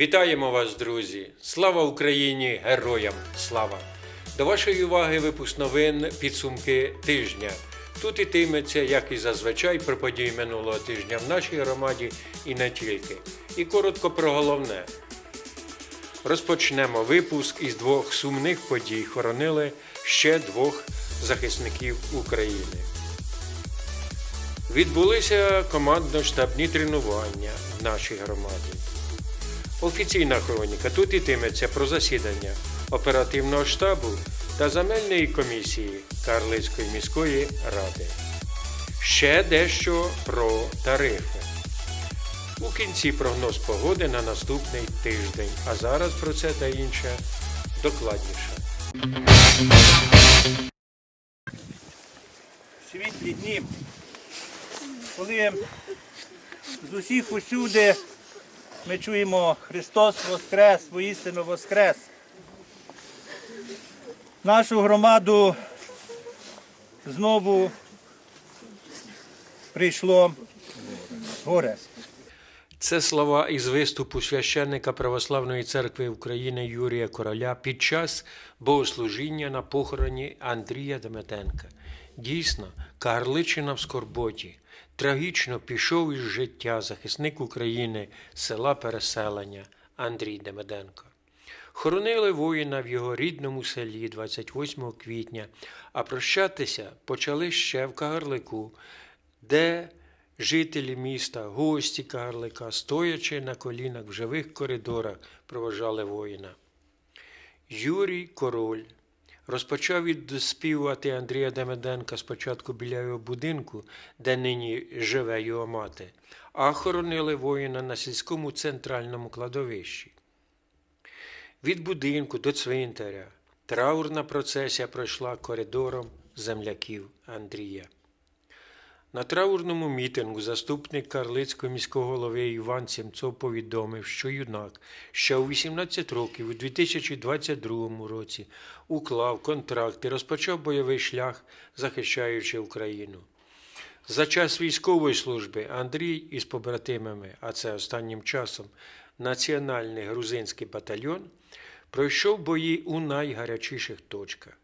Вітаємо вас, друзі! Слава Україні! Героям! Слава! До вашої уваги випуск новин підсумки тижня. Тут ітиметься, як і зазвичай, про події минулого тижня в нашій громаді і не тільки. І коротко про головне. Розпочнемо випуск із двох сумних подій. Хоронили ще двох захисників України. Відбулися командно-штабні тренування в нашій громаді. Офіційна хроніка. Тут ітиметься про засідання оперативного штабу та земельної комісії Карлицької міської ради. Ще дещо про тарифи. У кінці прогноз погоди на наступний тиждень. А зараз про це та інше докладніше. світлі дні, коли з усіх усюди ми чуємо Христос Воскрес, воістину Воскрес. Нашу громаду знову прийшло горе. Це слова із виступу священника Православної церкви України Юрія Короля під час богослужіння на похороні Андрія Деметенка. Дійсно, Карличина в Скорботі трагічно пішов із життя захисник України села Переселення Андрій Демеденко. Хоронили воїна в його рідному селі 28 квітня, а прощатися почали ще в Кагарлику, де жителі міста, гості Кагарлика, стоячи на колінах в живих коридорах, проважали воїна. Юрій Король розпочав відспівувати Андрія Демеденка спочатку біля його будинку, де нині живе його мати, а хоронили воїна на сільському центральному кладовищі. Від будинку до цвинтаря траурна процесія пройшла коридором земляків Андрія. На траурному мітингу заступник Карлицького міського голови Іван Сімцов повідомив, що юнак ще у 18 років у 2022 році уклав контракт і розпочав бойовий шлях, захищаючи Україну. За час військової служби Андрій із побратимами, а це останнім часом Національний грузинський батальйон, пройшов бої у найгарячіших точках.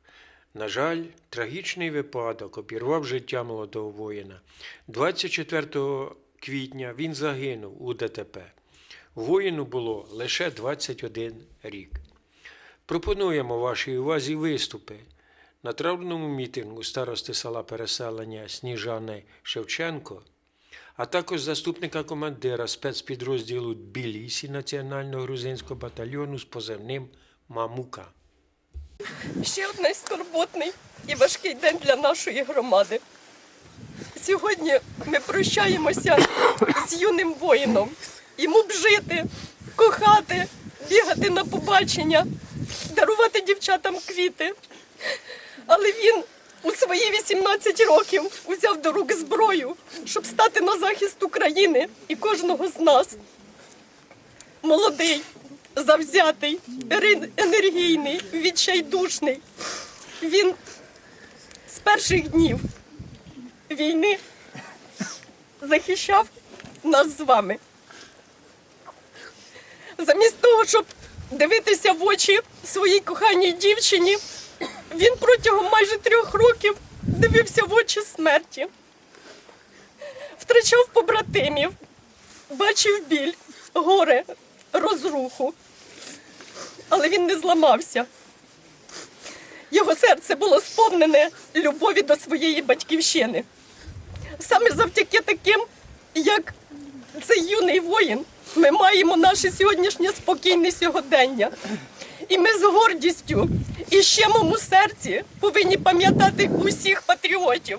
На жаль, трагічний випадок обірвав життя молодого воїна. 24 квітня він загинув у ДТП. Воїну було лише 21 рік. Пропонуємо вашій увазі виступи на травному мітингу старости села переселення Сніжани Шевченко, а також заступника командира спецпідрозділу Тбілісі Національного грузинського батальйону з позивним Мамука. Ще один скорботний і важкий день для нашої громади. Сьогодні ми прощаємося з юним воїном. Йому б жити, кохати, бігати на побачення, дарувати дівчатам квіти. Але він у свої 18 років узяв до рук зброю, щоб стати на захист України і кожного з нас. Молодий, завзятий, енергійний, відчайдушний. Він з перших днів війни захищав нас з вами. Замість того, щоб дивитися в очі своїй коханій дівчині, він протягом майже трьох років дивився в очі смерті, втрачав побратимів, бачив біль, горе, розруху. Але він не зламався. Його серце було сповнене любові до своєї батьківщини. Саме завдяки таким, як цей юний воїн, ми маємо наше сьогоднішнє спокійне сьогодення. І ми з гордістю і щемом у серці повинні пам'ятати усіх патріотів,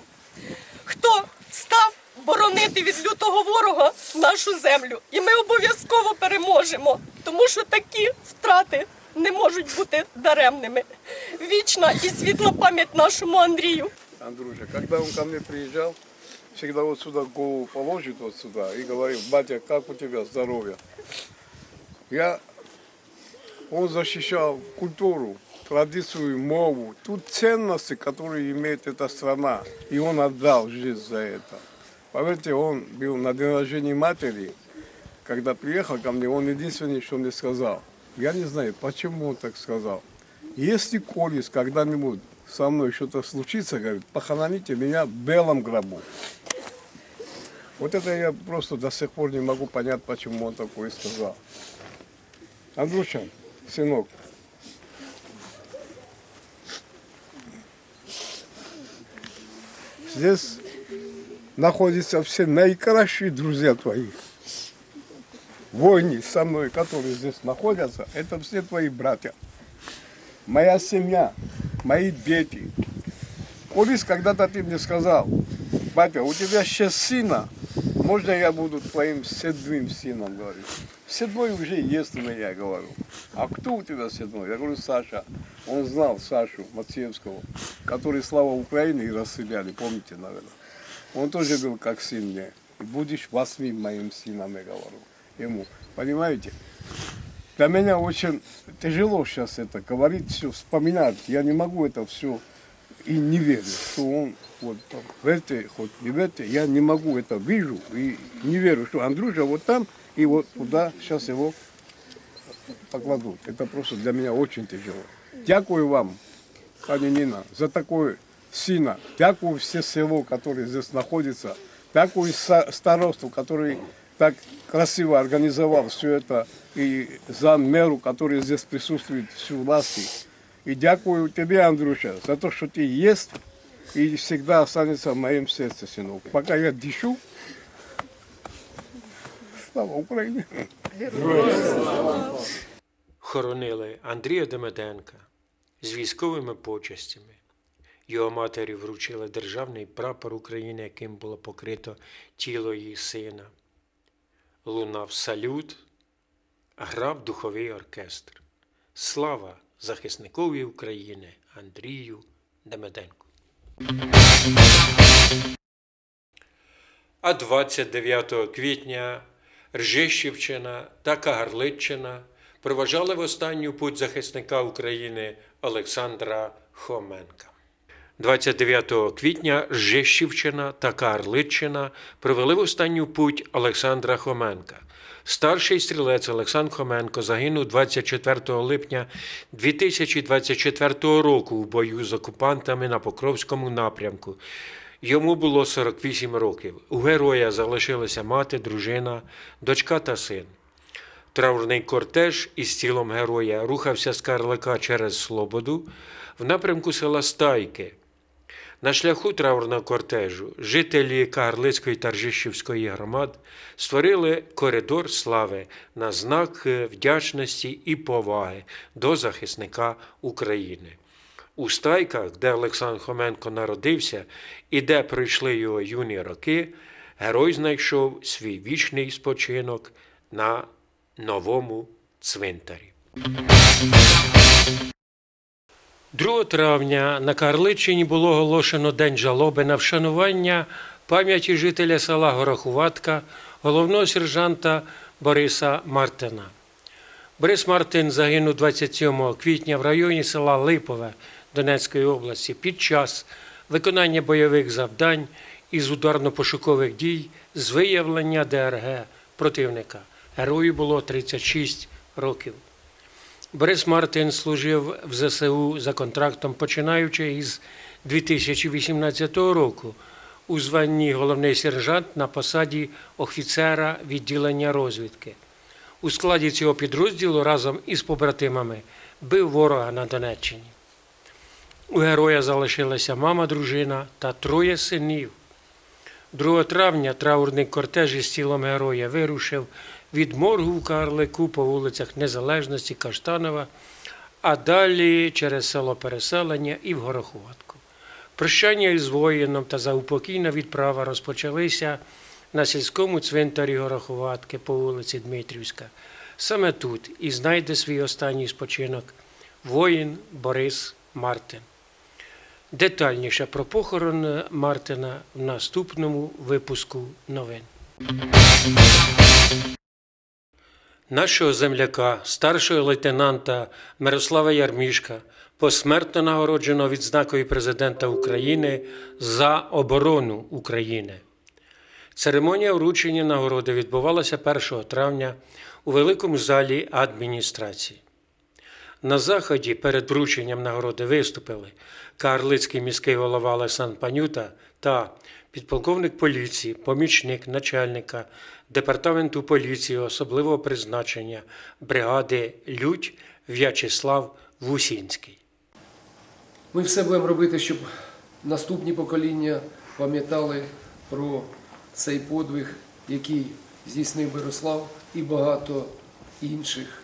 хто став боронити від лютого ворога нашу землю. І ми обов'язково переможемо, тому що такі втрати не можуть бути даремними. Вічна і світла пам'ять нашому Андрію. Андрюша, когда он ко мне приезжал, всегда вот сюда голову положит вот сюда и говорил, батя, как у тебя здоровье? Я, он защищал культуру, традицию, мову, тут ценности, которые имеет эта страна, и он отдал жизнь за это. Поверьте, он был на день рождения матери, когда приехал ко мне, он единственное, что мне сказал. Я не знаю, почему он так сказал. Если Колес когда-нибудь со мной что-то случится, говорит, похороните меня в белом гробу. Вот это я просто до сих пор не могу понять, почему он такое сказал. Андрюша, сынок, здесь находятся все наикращие друзья твои. Войны со мной, которые здесь находятся, это все твои братья. Моя семья, мои дети. Колись когда-то ты мне сказал, батя, у тебя сейчас сына, можно я буду твоим седьмым сыном, говорит. Седьмой уже есть у меня, говорю. А кто у тебя седьмой? Я говорю, Саша. Он знал Сашу Мациевского, который слава Украины и расстреляли, помните, наверное. Он тоже был как сын мне. Будешь восьмым моим сыном, я говорю ему. Понимаете? Для меня очень тяжело сейчас это говорить, все вспоминать. Я не могу это все и не верю, что он вот в это, хоть не в это, я не могу это вижу и не верю, что Андрюша вот там и вот туда сейчас его покладут. Это просто для меня очень тяжело. Дякую вам, пані Ніна, за такое сына. Дякую все село, которое здесь находится. Дякую са- старосту, который так красиво организовал все это. И за меру, который здесь присутствует, всю власти. И дякую тебе, Андрюша, за то, что ты есть и всегда останется в моем сердце, сынок. Пока я дышу, слава Украине. Хоронили Андрія Демиденка з військовими почестями. Його матері вручили державний прапор України, яким було покрито тіло її сина. Лунав салют, грав духовий оркестр. Слава захисникові України Андрію Демиденку. А 29 квітня Ржищівщина та Кагарличчина проважали в останню путь захисника України Олександра Хоменка. 29 квітня Ржищівщина та Кагарличчина провели в останню путь Олександра Хоменка. Старший стрілець Олександр Хоменко загинув 24 липня 2024 року в бою з окупантами на Покровському напрямку. Йому було 48 років. У героя залишилися мати, дружина, дочка та син. Траурний кортеж із тілом героя рухався з Карлика через Слободу в напрямку села Стайки. На шляху траурного кортежу жителі Кагарлицької та Ржищівської громад створили коридор слави на знак вдячності і поваги до захисника України. У Стайках, де Олександр Хоменко народився і де пройшли його юні роки, герой знайшов свій вічний спочинок на новому цвинтарі. 2 травня на Карличині було оголошено День жалоби на вшанування пам'яті жителя села Горохуватка, головного сержанта Бориса Мартина. Борис Мартин загинув 27 квітня в районі села Липове Донецької області під час виконання бойових завдань із ударно-пошукових дій з виявлення ДРГ противника. Герою було 36 років. Борис Мартин служив в ЗСУ за контрактом, починаючи із 2018 року у званні головний сержант на посаді офіцера відділення розвідки. У складі цього підрозділу разом із побратимами бив ворога на Донеччині. У героя залишилася мама, дружина та троє синів. 2 травня траурний кортеж із тілом героя вирушив від моргу в Карлику по вулицях Незалежності Каштанова, а далі через село Переселення і в Гороховатку. Прощання із воїном та заупокійна відправа розпочалися на сільському цвинтарі Гороховатки по вулиці Дмитрівська. Саме тут і знайде свій останній спочинок воїн Борис Мартин. Детальніше про похорон Мартина в наступному випуску новин. Нашого земляка, старшого лейтенанта Мирослава Ярмішка, посмертно нагороджено відзнакою президента України за оборону України. Церемонія вручення нагороди відбувалася 1 травня у великому залі адміністрації. На заході перед врученням нагороди виступили Карлицький міський голова Олександр Панюта та підполковник поліції, помічник начальника департаменту поліції особливого призначення бригади Людь В'ячеслав Вусінський. Ми все будемо робити, щоб наступні покоління пам'ятали про цей подвиг, який здійснив Мирослав і багато інших.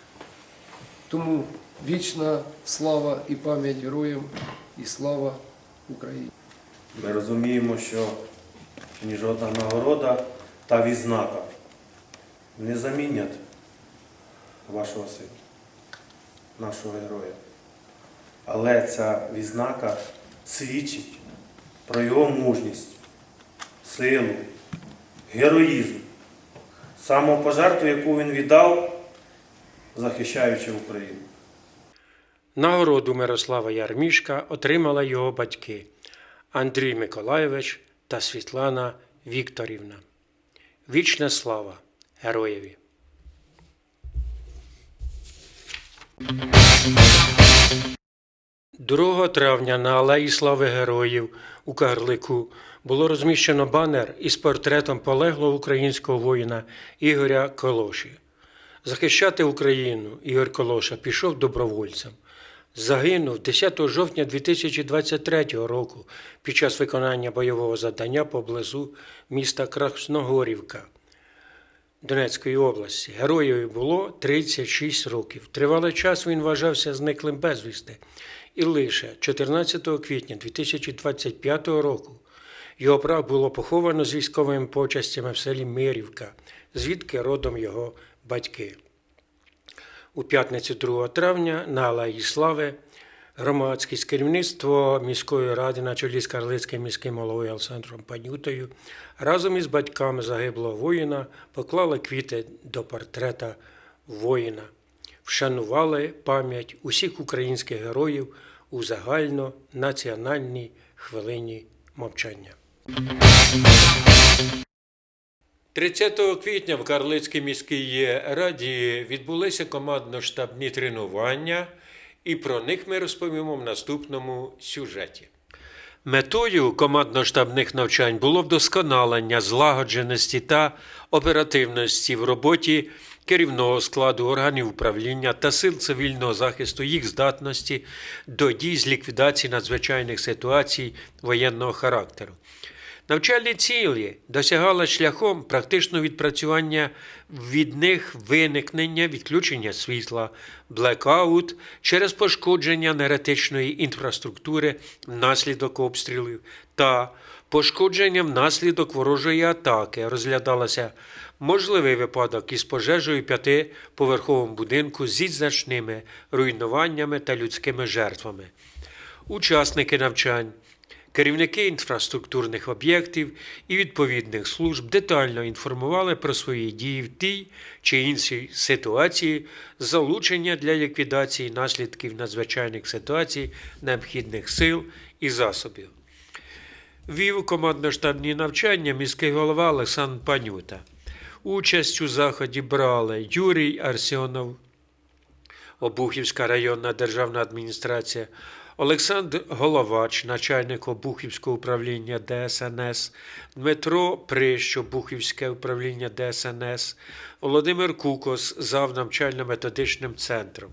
Тому вічна слава і пам'ять героям, і слава Україні. Ми розуміємо, що ні жодна нагорода та відзнака не замінять вашого сина, нашого героя. Але ця відзнака свідчить про його мужність, силу, героїзм, самопожертву, яку він віддав, захищаючи Україну. Нагороду Мирослава Ярмішка отримали його батьки Андрій Миколайович та Світлана Вікторівна. Вічна слава героєві! 2 травня на Алеї Слави Героїв у Карлику було розміщено банер із портретом полеглого українського воїна Ігоря Колоші. Захищати Україну Ігор Колоша пішов добровольцем. Загинув 10 жовтня 2023 року під час виконання бойового завдання поблизу міста Красногорівка Донецької області. Героєві було 36 років. Тривалий час він вважався зниклим безвісти. І лише 14 квітня 2025 року його прах було поховано з військовими почастями в селі Мирівка, звідки родом його батьки. У п'ятницю 2 травня на Алеї Слави громадськість керівництво міської ради на чолі з Карлицьким міським головою Олександром Панютою разом із батьками загиблого воїна поклали квіти до портрета воїна, вшанували пам'ять усіх українських героїв у загальнонаціональній хвилині мовчання. 30 квітня в Карлицькій міській раді відбулися командно-штабні тренування, і про них ми розповімо в наступному сюжеті. Метою командно-штабних навчань було вдосконалення злагодженості та оперативності в роботі керівного складу органів управління та сил цивільного захисту їх здатності до дій з ліквідації надзвичайних ситуацій воєнного характеру. Навчальні цілі досягали шляхом практичного відпрацювання від них виникнення відключення світла, блекаут через пошкодження енергетичної інфраструктури внаслідок обстрілів та пошкодження внаслідок ворожої атаки розглядалося можливий випадок із пожежею п'ятиповерховому будинку зі значними руйнуваннями та людськими жертвами. Учасники навчань Керівники інфраструктурних об'єктів і відповідних служб детально інформували про свої дії в тій чи іншій ситуації, залучення для ліквідації наслідків надзвичайних ситуацій, необхідних сил і засобів. Вів командно-штабні навчання міський голова Олександр Панюта. Участь у заході брали Юрій Арсьонов, Обухівська районна державна адміністрація, Олександр Головач, начальник Обухівського управління ДСНС, Дмитро Прищ, Обухівське управління ДСНС, Володимир Кукос, зав навчально-методичним центром.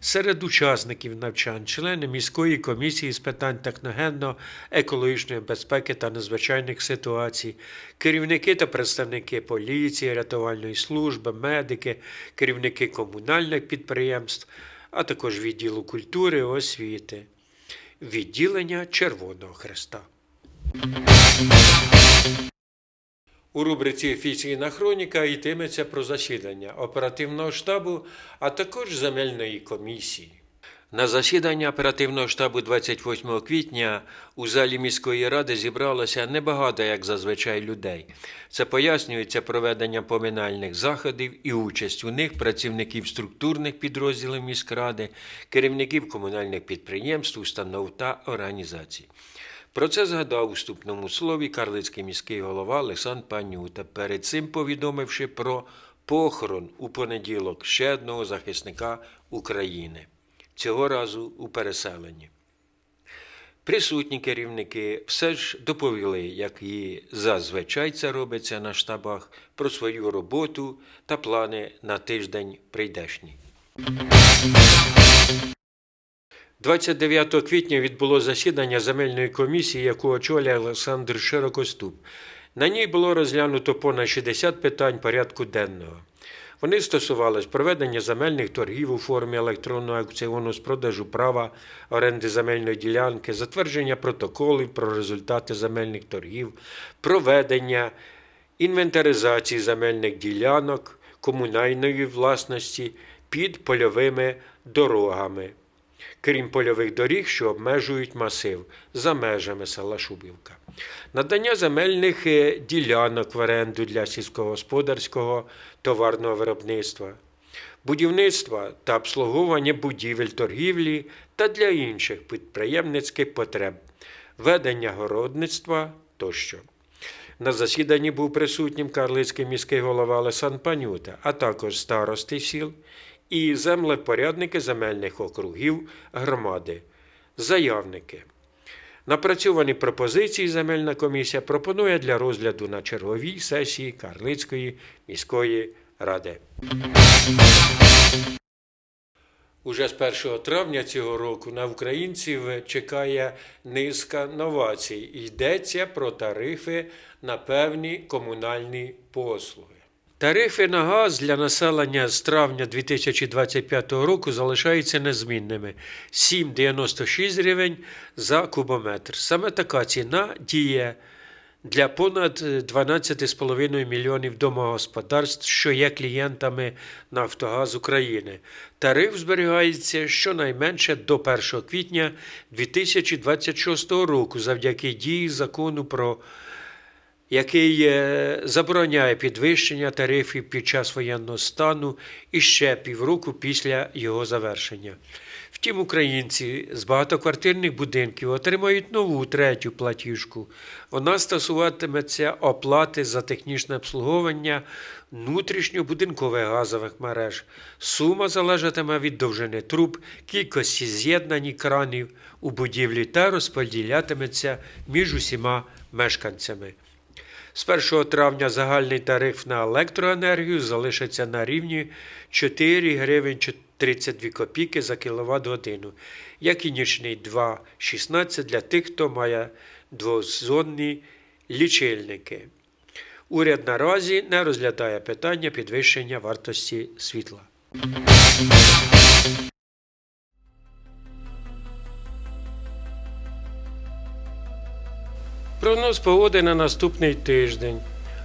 Серед учасників навчань члени міської комісії з питань техногенно-екологічної безпеки та надзвичайних ситуацій, керівники та представники поліції, рятувальної служби, медики, керівники комунальних підприємств, а також відділу культури і освіти, відділення Червоного Хреста. У рубриці Офіційна хроніка йтиметься про засідання оперативного штабу, а також земельної комісії. На засідання оперативного штабу 28 квітня у залі міської ради зібралося небагато, як зазвичай, людей. Це пояснюється проведенням поминальних заходів і участь у них працівників структурних підрозділів міськради, керівників комунальних підприємств, установ та організацій. Про це згадав у вступному слові карлицький міський голова Олександр Панюта, перед цим повідомивши про похорон у понеділок ще одного захисника України, цього разу у переселенні. Присутні керівники все ж доповіли, як і зазвичай це робиться на штабах, про свою роботу та плани на тиждень прийдешній. 29 квітня відбуло засідання земельної комісії, яку очолює Олександр Широкоступ. На ній було розглянуто понад 60 питань порядку денного. Вони стосувались проведення земельних торгів у формі електронного аукціону з продажу права оренди земельної ділянки, затвердження протоколів про результати земельних торгів, проведення інвентаризації земельних ділянок комунальної власності під польовими дорогами крім польових доріг, що обмежують масив за межами села Шубівка. Надання земельних е, ділянок в оренду для сільськогосподарського товарного виробництва, будівництва та обслуговування будівель торгівлі та для інших підприємницьких потреб, ведення городництва тощо. На засіданні був присутнім карлицький міський голова Олесан Панюта, а також старости сіл і землепорядники земельних округів громади, заявники. Напрацьовані пропозиції земельна комісія пропонує для розгляду на черговій сесії Карлицької міської ради. Уже з 1 травня цього року на українців чекає низка новацій. Йдеться про тарифи на певні комунальні послуги. Тарифи на газ для населення з травня 2025 року залишаються незмінними 7,96 гривень за кубометр. Саме така ціна діє для понад 12,5 мільйонів домогосподарств, що є клієнтами Нафтогаз України. Тариф зберігається щонайменше до 1 квітня 2026 року завдяки дії закону про який е, забороняє підвищення тарифів під час воєнного стану і ще півроку після його завершення. Втім, українці з багатоквартирних будинків отримають нову третю платіжку. Вона стосуватиметься оплати за технічне обслуговування внутрішньобудинкових газових мереж. Сума залежатиме від довжини труб, кількості з'єднань кранів у будівлі та розподілятиметься між усіма мешканцями. З 1 травня загальний тариф на електроенергію залишиться на рівні 4 гривень 32 копійки за кіловат годину, як і нічний 2,16 для тих, хто має двозонні лічильники. Уряд наразі не розглядає питання підвищення вартості світла. Прогноз погоди на наступний тиждень.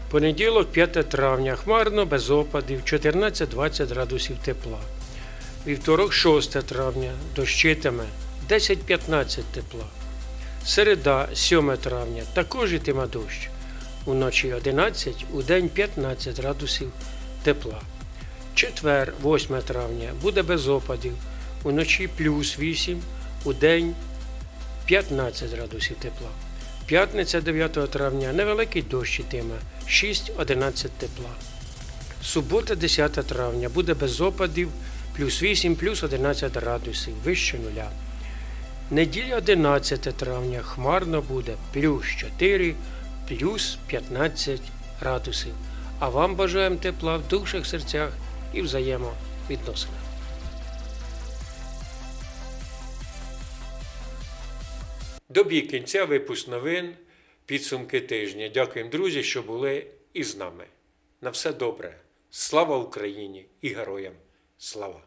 Понеділок, 5 травня, хмарно, без опадів, 14-20 градусів тепла. Вівторок, 6 травня, дощитиме 10-15 тепла. Середа, 7 травня, також йтиме дощ. Уночі 11, у день 15 градусів тепла. Четвер, 8 травня, буде без опадів. Уночі плюс 8, у день 15 градусів тепла. П'ятниця 9 травня невеликий дощ ітиме 6-11 тепла. Субота 10 травня буде без опадів плюс 8 плюс 11 градусів вище нуля. Неділя 11 травня хмарно буде плюс 4 плюс 15 градусів. А вам бажаємо тепла в душах, серцях і взаємовідносинах. добі кінця випуск новин, підсумки тижня. Дякуємо, друзі, що були із нами. На все добре. Слава Україні і героям! Слава!